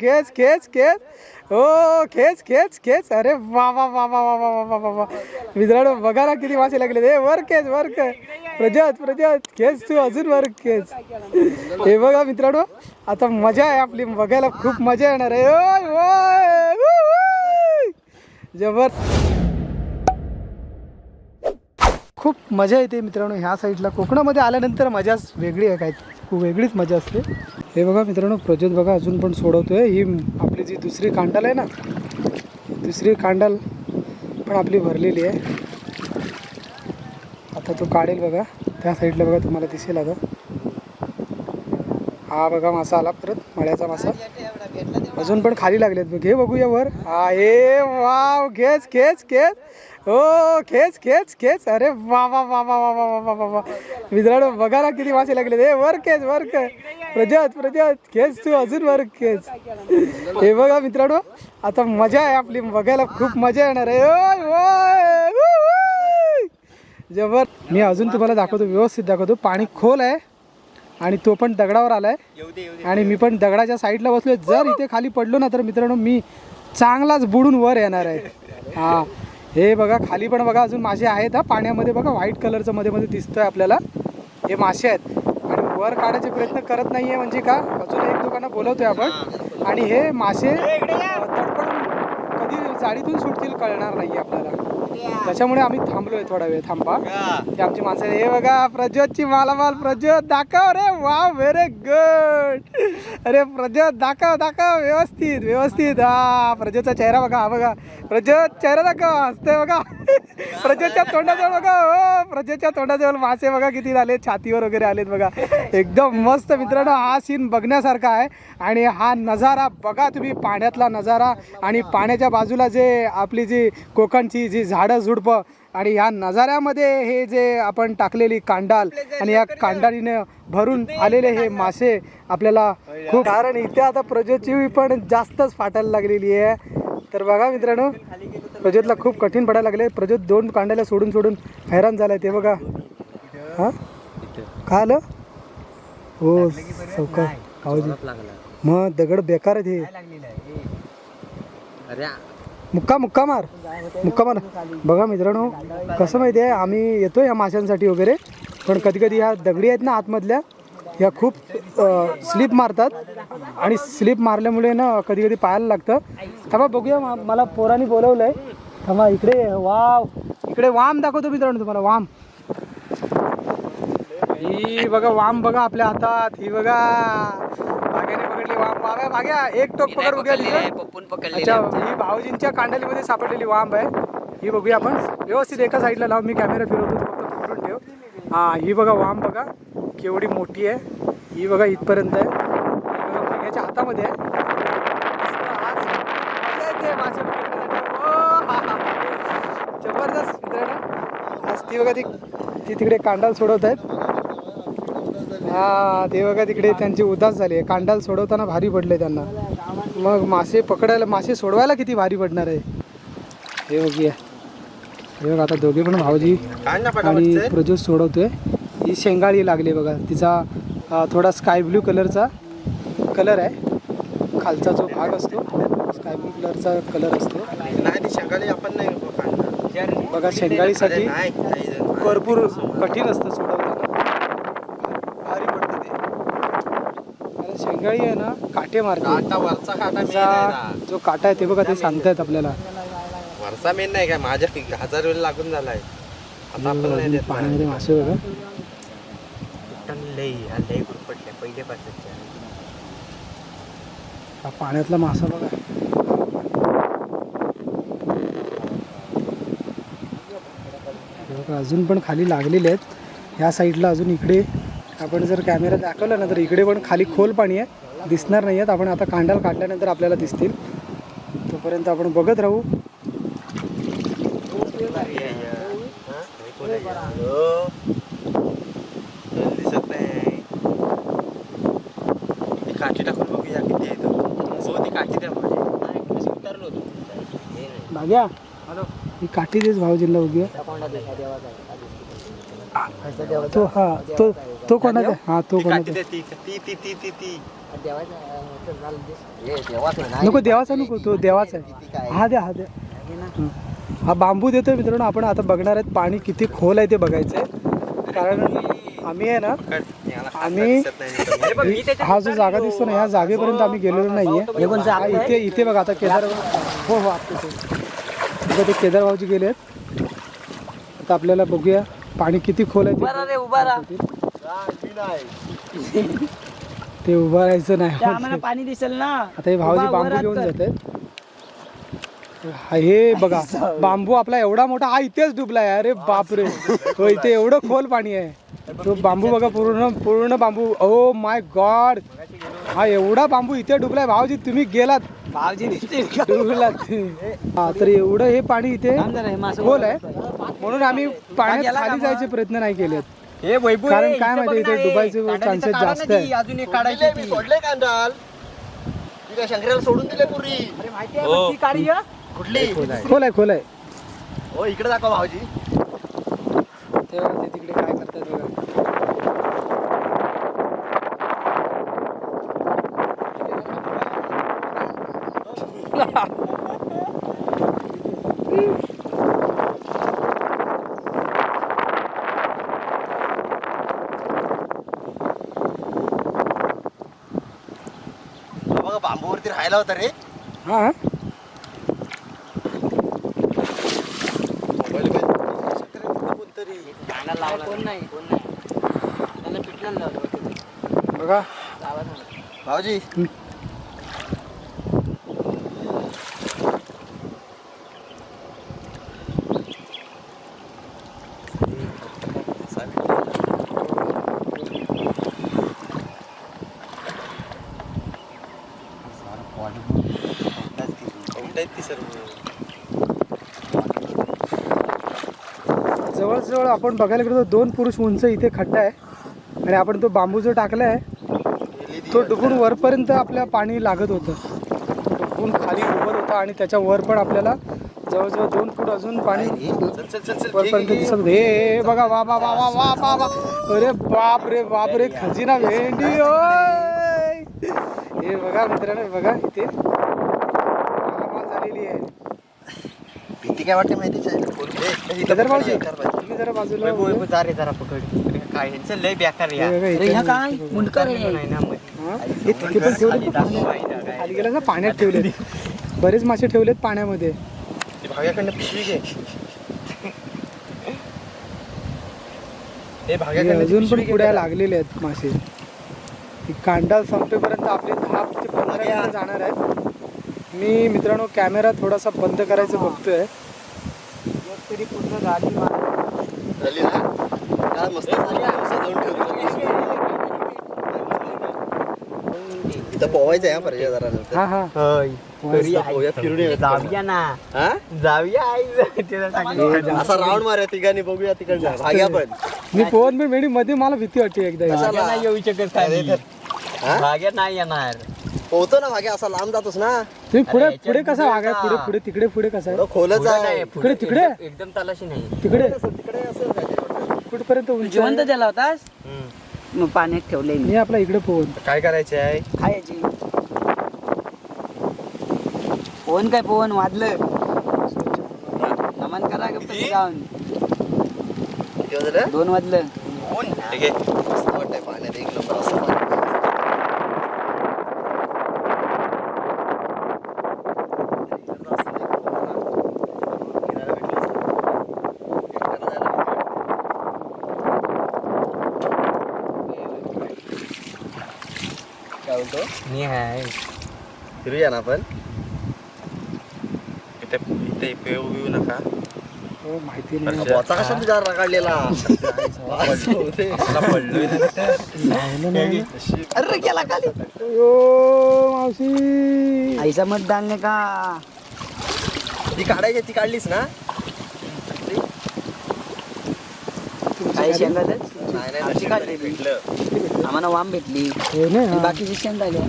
खेच खेच खेच हो खेच खेच खेच अरे वा वा वा वा वा वा वा वा वा. वा मित्रांनो बघा ना किती मासे लागले ए वर खेच वर खेच. प्रजत प्रजत खेच तू अजून वर खेच. हे बघा मित्रांनो आता मजा आहे आपली. बघायला खूप मजा येणार आहे. ओय, ओय, जबर. खूप मजा येते मित्रांनो ह्या साईडला. कोकणामध्ये आल्यानंतर मजाच वेगळी आहे काय खूप वेगळीच मजा असते. हे बघा मित्रांनो प्रज्योत बघा अजून पण सोडवतो आहे ही आपली जी दुसरी कांडाल आहे ना दुसरी कांडाल पण आपली भरलेली आहे. आता तो काढेल बघा. त्या साईडला बघा तुम्हाला दिसेल आता. हा बघा मासा आला परत मळ्याचा मासा. अजून पण खाली लागलेत बघ. घे बघूया वर. हा ए वाव घेच घेच घेच हो खेच खेच खेच. अरे वा वा वा वा वा वा वा वा वा. वा बघायला किती मासे लागले ए वर खेच वर खेच. प्रजत प्रजत खेच तू अजून वर खेच. हे बघा मित्रांनो आता मजा आहे आपली. बघायला खूप मजा येणार आहे. ओय, ओय, जबर. मी अजून तुम्हाला दाखवतो व्यवस्थित दाखवतो. पाणी खोल आहे आणि तो पण दगडावर आलाय. आणि मी पण दगडाच्या साईडला बसलोय. जर इथे खाली पडलो ना तर मित्रांनो मी चांगलाच बुडून वर येणार आहे. हा. हे बघा खाली पण बघा अजून मासे आहेत हा. पाण्यामध्ये बघा व्हाईट कलरचं मध्ये मध्ये दिसतंय आपल्याला. हे मासे आहेत. आणि वर काढायचे प्रयत्न करत नाहीये म्हणजे का? अजून एक दोघांना बोलवतोय आपण. आणि हे मासे अं, तडफडून कधी जाळीतून सुटतील कळणार नाही आपल्याला. त्याच्यामुळे आम्ही थांबलोय थोडा वेळ थांबा. ते आमची माणसं. हे बघा प्रज्योतची मालामाल प्रज्योत दाखव रे. वा व्हेरी गुड अरे प्रज्योत दाखव दाखव व्यवस्थित व्यवस्थित. हा प्रज्योतचा चेहरा बघा हा बघा. प्रज्योत चेहरा दाखव हसते बघा. प्रज्योतच्या तोंडाजवळ बघा. हो प्रज्योतच्या तोंडाजवळ मासे बघा किती आले छातीवर वगैरे आलेत बघा. एकदम मस्त मित्रांनो हा सीन बघण्यासारखा आहे. आणि हा नजारा बघा तुम्ही पाण्यातला नजारा आणि पाण्याच्या बाजूला जे आपली जी कोकणची जी झाडं झुडपं आणि ह्या नजाऱ्यामध्ये हे जे आपण टाकलेली कांडाल आणि या कांडालीने भरून आलेले हे मासे आपल्याला खूप कारण इथे आता प्रज्योतची पण जास्तच फाटायला लागलेली आहे. तर बघा मित्रांनो प्रज्योतला खूप कठीण पडायला लागले. प्रज्योत दोन कांड्याला सोडून सोडून हैराण झालाय ते बघा. हा? काय आलं? हो चौका कावजी मग दगड बेकार आहे? ते अरे मुक्का मुक्का मार. मुक्का मार. बघा मित्रांनो कसं माहिती आहे आम्ही येतो या माशांसाठी वगैरे पण कधी कधी ह्या दगडी आहेत ना आतमधल्या ह्या खूप स्लिप मारतात. आणि स्लिप मारल्यामुळे ना कधी कधी पाहायला लागतं. थांबा बघूया मला पोरांनी बोलवलं आहे थांबा इकडे वाव. इकडे वाम दाखवतो मित्रांनो तुम्हाला वाम. ही बघा वाम बघा आपल्या हातात ही बघा. भाग्या भाग्या एक टोक पकड बघूया तिथं. पप्पून पकडले अच्छा ही भाऊजींच्या कांडालीमध्ये सापडलेली वांब आहे. ही बघूया आपण. व्यवस्थित एका साईडला लावून मी कॅमेरा फिरवतो तू फक्त पकडून ठेव. हा ही बघा वांब बघा. केवढी मोठी आहे. ही बघा इथपर्यंत आहे. ही बघा भाग्याच्या हातामध्ये आहे. मस्त आज मजा येते मासे पकडण्यासाठी. ओ, हा, हा. जबरदस्त मित्रांनो आज ती बघा ती. ती तिकडे कांडाल सोडवत आहेत. हा ते बघा तिकडे त्यांची उदास झाली आहे. कांडाल सोडवताना भारी पडले त्यांना. मग मासे पकडायला मासे सोडवायला किती भारी पडणार आहे? हे बघूया. हे बघा आता दोघे पण भाऊजी आणि प्रज्योत सोडवतोय. ही शेंगाळी लागली बघा. तिचा थोडा स्काय ब्ल्यू कलरचा कलर आहे. खालचा जो भाग असतो स्काय ब्ल्यू कलरचा कलर असतो. नाही सकाळी आपण नाही बघा शेंगाळीसाठी भरपूर कठीण असतं भारी पडतं ते शेंगाळी आहे ना काटे मारते. आता वरचा काटा main तिचा आहे ना. जो काटा आहे ते बघा ते सांगतायत आपल्याला. वरचा मेन नाही काय माझ्या हजार वेळ लागून झालाय. आता आपण नाही पाण्यामध्ये मासे बघा. लई हा पहिले हा पाण्यातला मासा बघा. हे बघा अजून पण खाली लागलेले आहेत. ह्या साईडला अजून इकडे आपण जर कॅमेरा दाखवला ना तर इकडे पण खाली खोल पाणी आहे. दिसणार नाही आहेत. आपण आता कांडाल काढल्यानंतर आपल्याला दिसतील. तोपर्यंत आपण बघत राहू. दिसत नाही ती काठी टाकून बघूया किती आहे तो हो ती काठी द्या माझी. उतरलो भाग्या ही काठी देच भाऊजींना बघूया तो हा तो तो कोणाचा हा. तो ती कोणाचा नको देवाचा नको तो देवाचा आहे. हा द्या हा द्या. हं. हा बांबू देतोय मित्रांनो आपण आता बघणार आहेत पाणी किती खोल आहे ते बघायचंय. कारण आम्ही आहे ना आम्ही हा जो जागा दिसतो ना ह्या जागेपर्यंत आम्ही गेलेलो नाहीये. हा इथे इथे बघा आता केदार हो हो आता ते भाऊजी गेले आहेत आता आपल्याला बघूया पाणी किती खोल आहे ते. ते उभं राहायचं नाही. आम्हाला पाणी दिसेल ना. आता हे भाऊजी बांबू घेऊन जात हे बघा बांबू आपला एवढा मोठा हा इथेच डुबलाय. अरे बापरे. तो इथे एवढं खोल पाणी आहे. तो बांबू बघा पूर्ण पूर्ण बांबू. Oh my God. हा एवढा बांबू इथे डुबलाय. भाऊजी तुम्ही गेलात. भावजी डुबलात. हा तर एवढं हे पाणी इथे हे मासं खोल आहे. म्हणून आम्ही पाण्यात खाली जायचे प्रयत्न नाही केलेत. हे वैभव कारण काय माहिती इथे चान्सेस जास्त आहे अजून एक काढायची मी सोडले कांदाल ती काय शंकराला सोडून दिले पुरी. ती काढी हं? कुठली? खोल आहे खोल आहे हो इकडे दाखवा भाऊजी. ते बघा ते तिकडे काय करतात बघा. बांबूवरती राहायला होता रे. हा? कांदा लावला कोण नाही. कोण नाही. त्याला पिटलं लावलं बघा. भाऊजी जवळजवळ आपण बघायला गेलो तर दोन पुरुष उंच इथे खड्डा आहे. आणि आपण तो बांबू जो टाकला आहे तो डुबून वरपर्यंत आपल्या पाणी लागत होतं. डुबून खाली उभत होता आणि त्याच्या वर पण आपल्याला जवळजवळ दोन फूट अजून पाणी वरपर्यंत दिसत होतं. हे बघा वा वा वा वा वा वा वा. अरे बाप रे बाप रे खजिना भेंडी हे बघा मित्रांनो बघा इथे. भीती काय वाटते माहिती तुम्ही जरा बाजूला जरा पकड. काय ह्यांचं लय बेकार हे बघा, इथे ह्या काय? मुंडकर आहे हा? हे तिथे पण ठेवले खाली गेला ना पाण्यात ठेवले बरेच मासे ठेवलेत पाण्यामध्ये. भाव्याकडनं पिशवी घे. हे हे भाग्याकडनं अजून पण पुढे लागलेले आहेत मासे. ही कांडाल संपेपर्यंत आपले दहा ते पंधरा मिनिटं जाणार आहेत. मी मित्रांनो कॅमेरा थोडासा बंद करायचं बघतोय. तरी पूर्ण गाडी झाली ना? हा, मस्त झाली ठेवली इथं पोवायचं आहे हा पर्याय जरा नंतर हा हा. मस्त पोहूया, फिरून येऊया तिकडनं. जाऊया ना. हा? जाऊया आई. तिला टाकली. असा राऊंड मारूया तिघांनी बघूया तिकडनं. भाग्या पण. मी पोहन मी मेडी मध्ये मला भीती वाटते एकदा नाही येऊ शकत अरे. तर- हा? नाही येणार. पोहतो ना भाग्या असा लांब जातोस ना. तुम्ही पुढे पुढे कसा बुडून वागा? जा. पुढे पुढे तिकडे पुढे कसा आहे? नाही, तिकडे, तिकडे? एकदम- तलाशी नाही. तिकडे? तिकडे वाटतं. कुठपर्यंत उंची जिवंत आहे? त्याला होतास मग पाण्यात ठेवले मी. आपला इकडे पोहन. काय करायचे आहे? खायची. पोहन काय पोहन? वाजलं नमन करा गणपती जाऊन? दोन वाजलं. ठीक आहे. मस्त वाटतंय पाण्यात. एक नंबर असं बोलतो. मी आहे. फिरूया ना आपण? इथे इथे पेऊ बिऊ नका. हो माहिती नाही. बोचा कशा बिचार रगाडलेला? असला पडलोय ना तिथे. राहिलं नाही. अरे गेला खाली. अयो, मावशी. आईचा मत डालणे का? ती काढायची ती काढलीस ना. काही शेंगातच नाही नाही आमची. भेटलं. आम्हाला वाम भेटली. हो ना हा. बाकीची शेंग झाल्या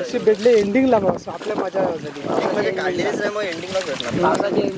असे भेटले एंडिंगला बस. आपल्या मजा झाली म्हणजे काढलेलीच नाही मग एंडिंगला भेटणार पावसाचे